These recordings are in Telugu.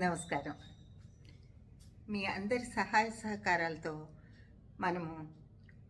నమస్కారం. మీ అందరి సహాయ సహకారాలతో మనము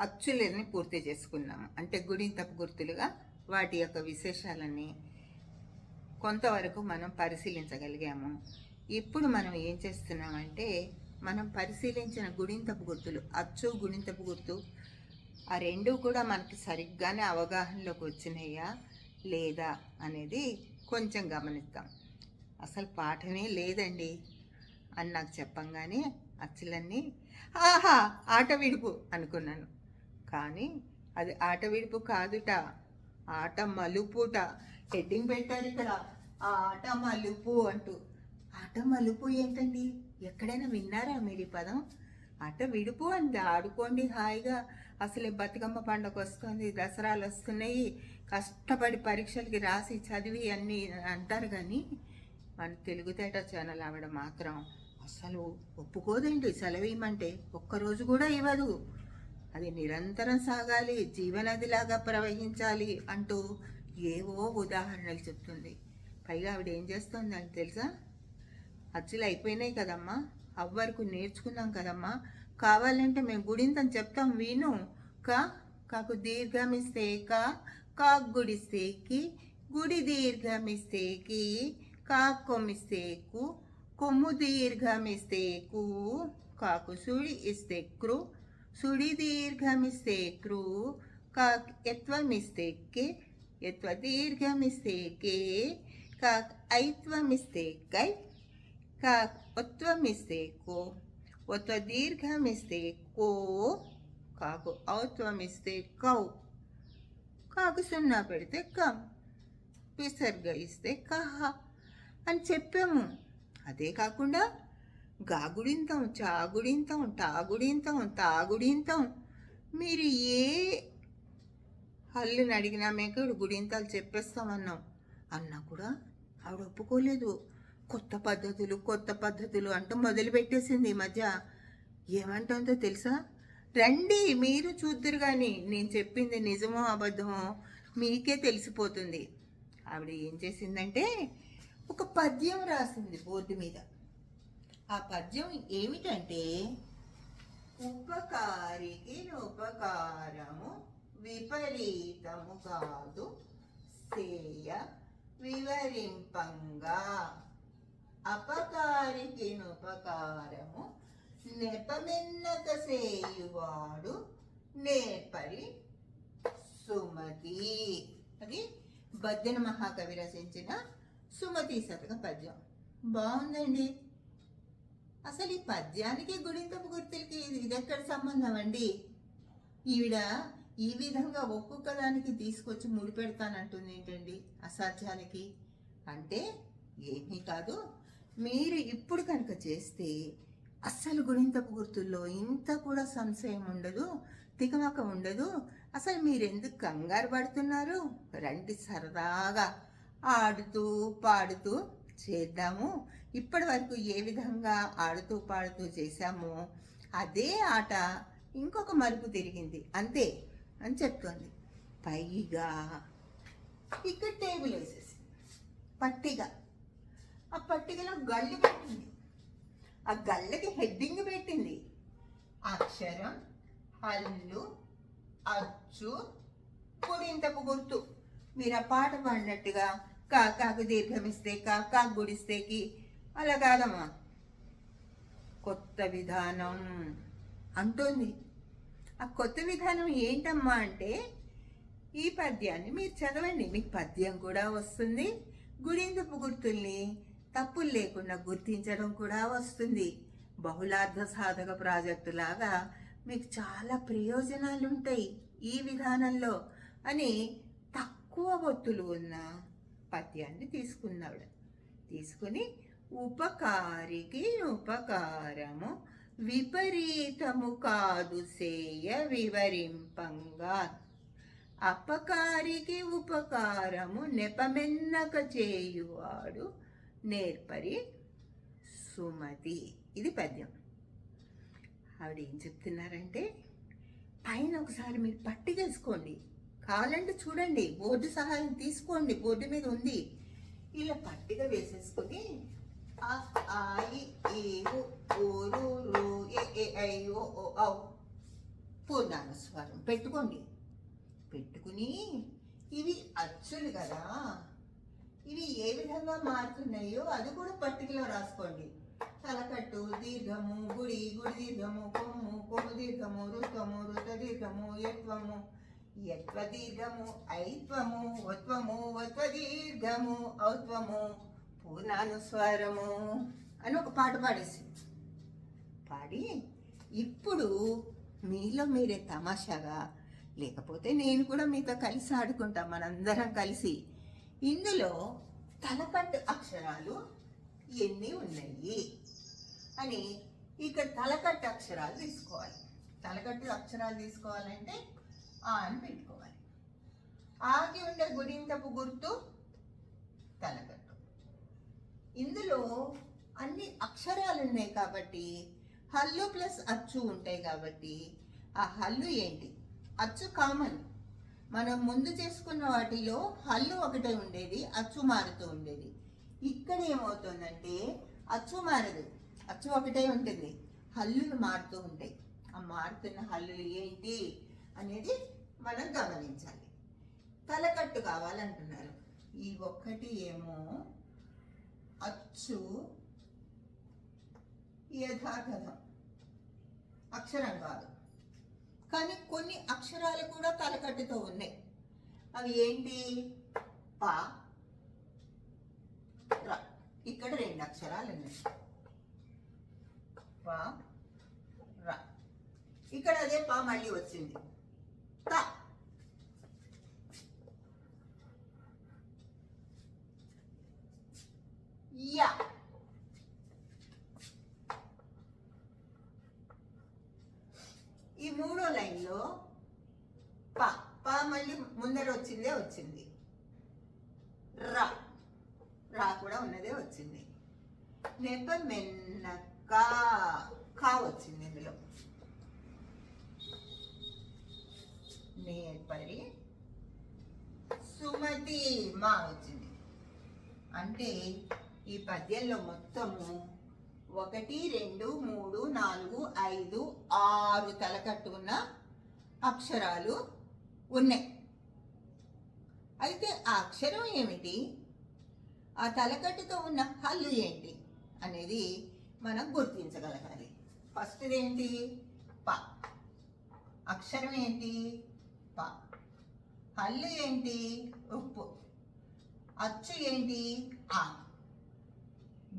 అచ్చులని పూర్తి చేసుకున్నాము. అంటే గుడింతపు గుర్తులుగా వాటి యొక్క విశేషాలని కొంతవరకు మనం పరిశీలించగలిగాము. ఇప్పుడు మనం ఏం చేస్తున్నామంటే మనం పరిశీలించిన గుడింతపు గుర్తులు అచ్చు గుడింతపు గుర్తు ఆ రెండు కూడా మనకి సరిగ్గానే అవగాహనలోకి వచ్చినాయా లేదా అనేది కొంచెం గమనిస్తాం అసలు పాఠమే లేదండి అని నాకు చెప్పంగానే అచ్చలన్నీ ఆహా ఆట విడుపు అనుకున్నాను. కానీ అది ఆట విడుపు కాదుట ఆట మలుపుట. హెడ్డింగ్ పెట్టారు ఇక్కడ ఆ ఆట మలుపు అంటూ. ఆట మలుపు ఏంటండి? ఎక్కడైనా విన్నారా మీరు ఈ పదం? ఆట విడుపు అంది ఆడుకోండి హాయిగా. అసలే బతుకమ్మ పండుగ వస్తుంది దసరాలు వస్తున్నాయి కష్టపడి పరీక్షలకి రాసి చదివి అన్నీ అంటారు కానీ మన తెలుగుతేట ఛానల్ ఆవిడ మాత్రం అసలు ఒప్పుకోదండి. సెలవు ఇవ్వమంటే ఒక్కరోజు కూడా ఇవ్వదు. అది నిరంతరం సాగాలి జీవనదిలాగా ప్రవహించాలి అంటూ ఏవో ఉదాహరణలు చెప్తుంది. పైగా ఆవిడ ఏం చేస్తుంది అని తెలుసా? అచ్చులు అయిపోయినాయి కదమ్మా. అవ్వరకు నేర్చుకున్నాం కదమ్మా. కావాలంటే మేము గుడింతని చెప్తాం విను. కా కాకు దీర్ఘమిస్తే కా కాకు గుడిస్తే కి గుడి దీర్ఘమిస్తే కి కాకు కొమ్మిస్తే కొమ్ము దీర్ఘమిస్తేకు కాకు సుడి ఇస్తే క్రు సుడి దీర్ఘమిస్తే క్రు కాక్ ఎత్వమిస్తే ఎత్వ దీర్ఘమిస్తేకే కాక్ ఐత్వమిస్తే కై కాక్ ఒత్వమిస్తే ఒత్వ దీర్ఘమిస్తేకో కాకు ఔత్వమిస్తే కౌ కాకు సున్నా పెడితే కం విసర్గ ఇస్తే కహ. అని చెప్పాము. అదే కాకుండా గాగుడింతం చాగుడింతం టాగుడింతం తాగుడింతాం. మీరు ఏ హల్లుని అడిగినా మీకు గుడింతాలు చెప్పేస్తామన్నాం. అన్నా కూడా ఆవిడ ఒప్పుకోలేదు. కొత్త పద్ధతులు కొత్త పద్ధతులు అంటూ మొదలుపెట్టేసింది ఈ మధ్య. ఏమంటుందో తెలుసా? రండి మీరు చూద్దరు కానీ నేను చెప్పింది నిజమో అబద్ధమో మీకే తెలిసిపోతుంది. ఆవిడ ఏం చేసిందంటే ఒక పద్యం రాసింది బోర్డు మీద. ఆ పద్యం ఏమిటంటే ఉపకారికి ఉపకారము విపరీతము కాదు సేయ వివరింపంగా. అపకారికి ఉపకారము నెపమెన్నక సేయువాడు నేపరి సుమతి. అది బద్దెన మహాకవి రచించిన సుమతి శతక పద్యం బాగుందండి అసలు ఈ పద్యానికి గుడింతపు గుర్తులకి ఇది ఎక్కడ సంబంధం అండి ఈవిడ ఈ విధంగా ఒక్కొక్క దానికి తీసుకొచ్చి ముడిపెడతానంటుంది ఏంటండి అసాధ్యానికి అంటే ఏమీ కాదు మీరు ఇప్పుడు కనుక చేస్తే అస్సలు గుణింతపు గుర్తుల్లో ఇంత కూడా సంశయం ఉండదు తికమక ఉండదు అసలు మీరెందుకు కంగారు పడుతున్నారు రండి సరదాగా ఆడుతూ పాడుతూ చేద్దాము. ఇప్పటి వరకు ఏ విధంగా ఆడుతూ పాడుతూ చేశామో అదే ఆట ఇంకొక మలుపు తిరిగింది. అంతే అని చెప్తోంది. పైగా ఇక్కడ టేబుల్ వేసేసి పట్టిక. ఆ పట్టికలో గళ్ళు పెట్టింది. ఆ గళ్ళకి హెడ్డింగ్ పెట్టింది. అక్షరం హల్లు అచ్చు పొడింతపు గుర్తు. మీరు ఆ పాట పాడినట్టుగా కా కాకు దీర్ఘమిస్తే కా కాకు గుడిస్తేకి అలా కాదమ్మా. కొత్త విధానం అంటోంది. ఆ కొత్త విధానం ఏంటమ్మా అంటే ఈ పద్యాన్ని మీరు చదవండి. మీకు పద్యం కూడా వస్తుంది. గుడిందుపు గుర్తుల్ని తప్పులు లేకుండా గుర్తించడం కూడా వస్తుంది. బహుళార్థ సాధక ప్రాజెక్టు లాగా మీకు చాలా ప్రయోజనాలు ఉంటాయి ఈ విధానంలో అని తక్కువ ఒత్తులు ఉన్న పద్యాన్ని తీసుకున్నాడు. తీసుకుని ఉపకారికి ఉపకారము విపరీతము కాదు సేయ వివరింపంగా. అపకారికి ఉపకారము నెపమెన్నక చేయువాడు నేర్పరి సుమతి. ఇది పద్యం. ఆవిడ ఏం చెప్తున్నారంటే పైన ఒకసారి మీరు పట్టి చేసుకోండి కావాలంటే చూడండి బోర్డు సహాయం తీసుకోండి బోర్డు మీద ఉంది. ఇలా పట్టిగా వేసేసుకొని పూర్ణాన ఆ, ఏ, ఐ, ఓ, ఓ, పెట్టుకోండి. పెట్టుకుని ఇవి అచ్చులు కదా ఇవి ఏ విధంగా మారుతున్నాయో అది కూడా పట్టికలో రాసుకోండి. తలకట్టు దీర్ఘము గుడి గుడి దీర్ఘము కొమ్ము కొమ్ము దీర్ఘము రుతము రుత దీర్ఘము యత్వము యత్వదీర్ఘము ఐత్వము వత్వము వత్వదీర్ఘము ఔత్వము పూర్ణానుస్వరము అని ఒక పాట పాడేసి. పాడి ఇప్పుడు మీలో మీరే తమాషాగా లేకపోతే నేను కూడా మీతో కలిసి ఆడుకుంటాం మనందరం కలిసి. ఇందులో తలకట్టు అక్షరాలు ఎన్ని ఉన్నాయి అని ఇక్కడ తలకట్టు అక్షరాలు తీసుకోవాలి. తలకట్టు అక్షరాలు తీసుకోవాలంటే అని పెట్టుకోవాలి. ఆగి ఉండే గుడింతపు గుర్తు తలగట్టు ఇందులో అన్ని అక్షరాలు ఉన్నాయి కాబట్టి హల్లు ప్లస్ అచ్చు ఉంటాయి కాబట్టి ఆ హల్లు ఏంటి? అచ్చు కామన్. మనం ముందు చేసుకున్న వాటిలో హల్లు ఒకటే ఉండేది అచ్చు మారుతూ ఉండేది. ఇక్కడ ఏమవుతుందంటే అచ్చు మారదు. అచ్చు ఒకటే ఉంటుంది. హల్లులు మారుతూ ఉంటాయి. ఆ మారుతున్న హల్లులు ఏంటి? అనేది మనం గమనించాలి. తలకట్టు కావాలంటున్నారు. ఈ ఒక్కటి ఏమో అచ్చు యథాకథం అక్షరం కాదు. కానీ కొన్ని అక్షరాలు కూడా తలకట్టుతో ఉన్నాయి. అవి ఏంటి? పా ర. ఇక్కడ రెండు అక్షరాలు ఉన్నాయి. ప ర. ఇక్కడ అదే పా మళ్ళీ వచ్చింది. త. ఈ మూడో లైన్లో ప ప మళ్ళీ ముందర వచ్చిందే వచ్చింది. రా రా కూడా ఉన్నదే వచ్చింది. నెప మెన్నక కా వచ్చింది ఇందులో నేర్పరి సుమతి మా వచ్చింది. అంటే ఈ పద్యంలో మొత్తము ఒకటి రెండు మూడు నాలుగు ఐదు ఆరు తలకట్టు ఉన్న అక్షరాలు ఉన్నాయి. అయితే ఆ అక్షరం ఏమిటి? ఆ తలకట్టుతో ఉన్న హల్లు ఏంటి అనేది మనం గుర్తించగలగాలి. ఫస్ట్ ఏంటి? ప. అక్షరం ఏంటి? ప. హల్లు ఏంటి? ఉప్పు. అచ్చు ఏంటి? ఆ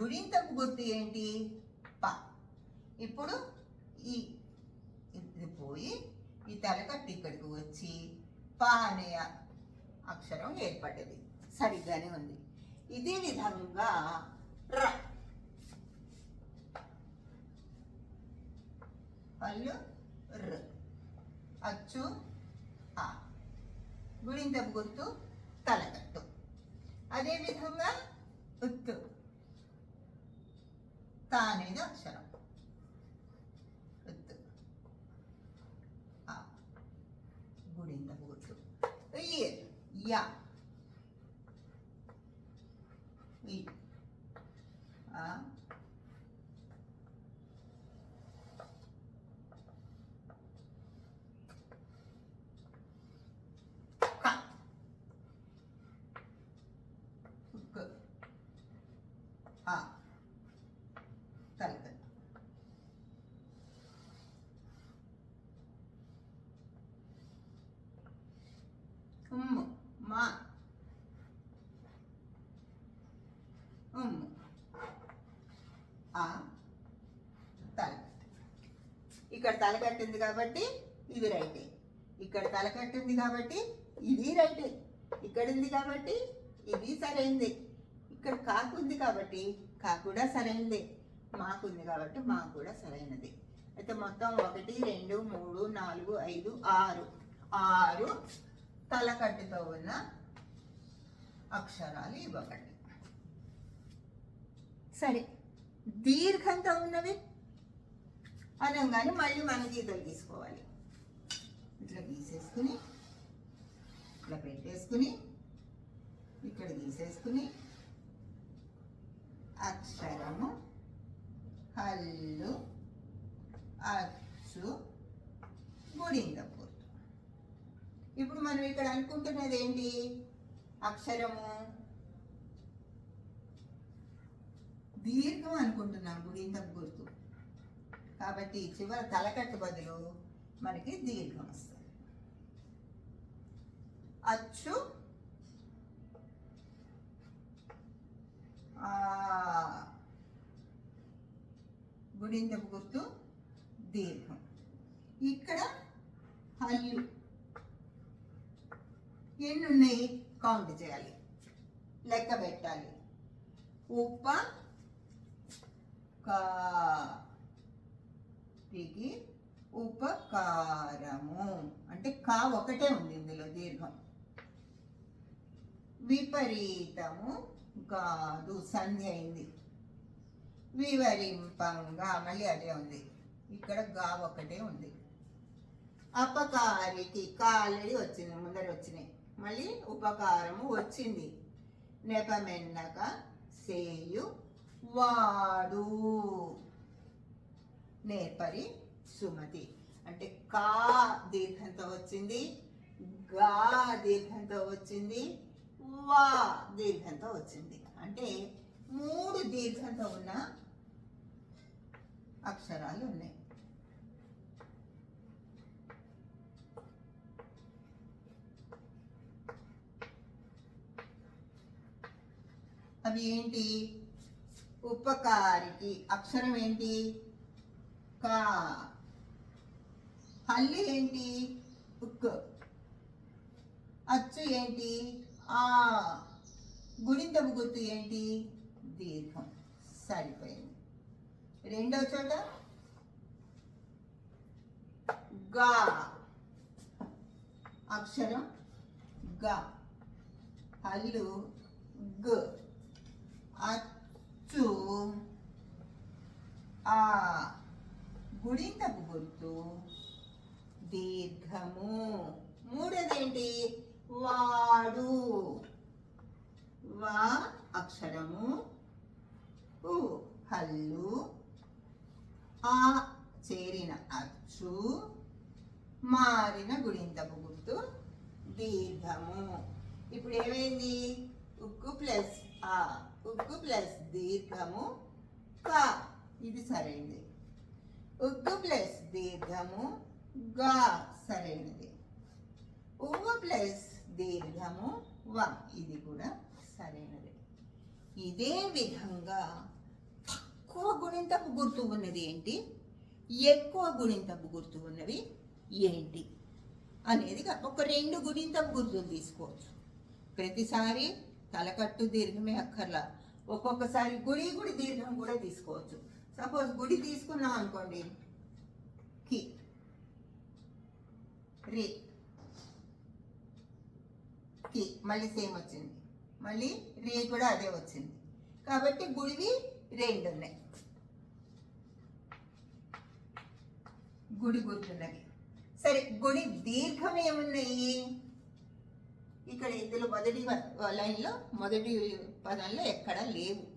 గుడింతపు గుర్తు ఏంటి? ప. ఇప్పుడు ఈ ఇది పోయి ఈ తలకట్టు ఇక్కడికి వచ్చి ప అనే అక్షరం ఏర్పడ్డది. సరిగ్గానే ఉంది. ఇదే విధంగా ర. పళ్ళు ర. అచ్చు ఆ గుడింతపు గుర్తు తలకట్టు అదే విధంగా ఉత్తు తా అనేది అక్షరం ఉత్తు ఆ గుడింతపు గుర్తు ఈ యా ఈ ఆ క కు ఆ తలకట్టు ఉమ్ము మా ఉమ్ము ఆ తలకట్టు ఇక్కడ తలకట్టింది కాబట్టి ఇది రైటే. ఇక్కడ తలకట్టింది కాబట్టి ఇది రైటే. ఇక్కడ ఉంది కాబట్టి ఇది సరైంది. ఇక్కడ కాకుంది కాబట్టి కా కూడా సరైనదే మాకుంది కాబట్టి మాకు కూడా సరైనది. అయితే మొత్తం ఒకటి రెండు మూడు నాలుగు ఐదు ఆరు. ఆరు తలకట్టుతో ఉన్న అక్షరాలు ఇవ్వకండి సరే దీర్ఘంతో ఉన్నవి? అనగానే మళ్ళీ మన గీతలు తీసుకోవాలి. ఇట్లా గీసేసుకుని ఇట్లా పెట్టేసుకుని ఇక్కడ గీసేసుకుని అక్షరము హల్లు అచ్చు గుడిందపు ఇప్పుడు మనం ఇక్కడ అనుకుంటున్నది ఏంటి? అక్షరము. దీర్ఘం అనుకుంటున్నాం గుడిందపు గుర్తు కాబట్టి చివరి తలకట్టు బదులు మనకి దీర్ఘం వస్తుంది. అచ్చు. ఆ, గుడిందపు గుర్తు దీర్ఘం. ఇక్కడ హల్లు. ఎన్ని ఉన్నాయి కౌంట్ చేయాలి. లెక్క పెట్టాలి. ఉప్ప కా వ్యక్తికి ఉపకారము. అంటే కా ఒకటే ఉంది ఇందులో దీర్ఘం. విపరీతము కాదు సంధి అయింది. వివరింపంగా మళ్ళీ అదే ఉంది. ఇక్కడ గా ఒకటే ఉంది. అపకారికి కా ఆల్రెడీ వచ్చింది ముందర వచ్చినాయి. మళ్ళీ ఉపకారము వచ్చింది. నెపమెన్నక సేయు వాడు. నేర్పరి సుమతి. అంటే కా దీర్ఘంతో వచ్చింది గా దీర్ఘంతో వచ్చింది వా దీర్ఘంతో వచ్చింది. అంటే మూడు దీర్ఘంతో ఉన్న అక్షరాలు ఉన్నాయి. అవి ఏంటి? ఉపకారికి. అక్షరం ఏంటి? కా హల్లి ఏంటి? ఉక్ అచ్చు ఏంటి? ఆ గుణింతపు గుర్తు ఏంటి? దీర్ఘం. సరిపోయింది. రెండో చోట గా. అక్షరం గా. హల్లు గ్. అచ్చు. ఆ గుడింతపు గుర్తు దీర్ఘము. మూడోదేంటి? వాడు. వా అక్షరము. ఉ హల్లు. ఆ చేరిన అచ్చు. మారిన గుడింతపు గుర్తు దీర్ఘము. ఇప్పుడు ఏమైంది? ఉక్కు ప్లస్ ఆ. ఉక్కు ప్లస్ దీర్ఘము. కా. ఇది సరైంది ఉగ్గు ప్లస్ దీర్ఘము గా సరైనది. ఉవ్వ ప్లస్ దీర్ఘము వ ఇది కూడా సరైనది. ఇదే విధంగా తక్కువ గుణింతపు గుర్తు ఉన్నది ఏంటి? ఎక్కువ గుణింతపు గుర్తు ఉన్నవి ఏంటి? అనేది ఒక రెండు గుణింతపు గుర్తులు తీసుకోవచ్చు. ప్రతిసారి తలకట్టు దీర్ఘమే అక్కర్లా. ఒక్కొక్కసారి గుడి గుడి దీర్ఘం కూడా తీసుకోవచ్చు. సపోజ్ గుడి తీసుకున్నాం అనుకోండి. కి. రి. కి. మళ్ళీ సేమ్ వచ్చింది. మళ్ళీ రే కూడా అదే వచ్చింది. కాబట్టి గుడివి రెండు ఉన్నాయి. గుడి గుర్తున్నవి సరే గుడి దీర్ఘం ఏమున్నాయి? ఇక్కడ ఇందులో మొదటి వ- లైన్లో మొదటి పదంలో ఎక్కడ లేవు.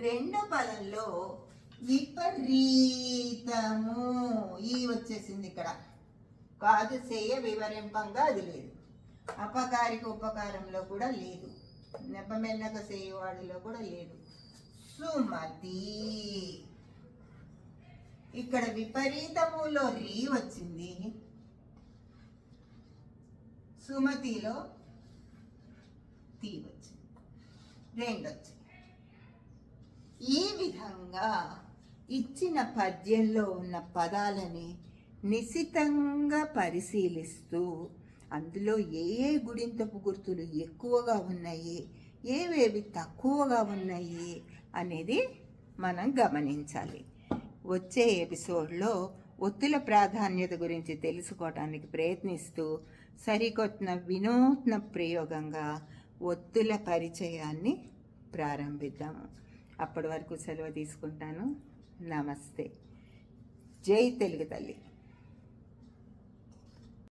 రెండో పదంలో విపరీతము. ఈ వచ్చేసింది ఇక్కడ. కాదు చేయ వివరింపంగా అది లేదు. అపకారిక ఉపకారంలో కూడా లేదు. నెపమెల్లక చేయవాడిలో కూడా లేదు. సుమతి. ఇక్కడ విపరీతములో రీ వచ్చింది. సుమతిలో తీ వచ్చింది. రెండు వచ్చింది ఈ విధంగా ఇచ్చిన పద్యంలో ఉన్న పదాలని నిశితంగా పరిశీలిస్తూ అందులో ఏ ఏ గుడింతపు గుర్తులు ఎక్కువగా ఉన్నాయి ఏవేవి తక్కువగా ఉన్నాయి అనేది మనం గమనించాలి. వచ్చే ఎపిసోడ్లో ఒత్తుల ప్రాధాన్యత గురించి తెలుసుకోవడానికి ప్రయత్నిస్తూ సరికొత్త వినూత్న ప్రయోగంగా ఒత్తుల పరిచయాన్ని ప్రారంభిద్దాము. అప్పటి వరకు సెలవు తీసుకుంటాను. నమస్తే. జై తెలుగు తల్లి.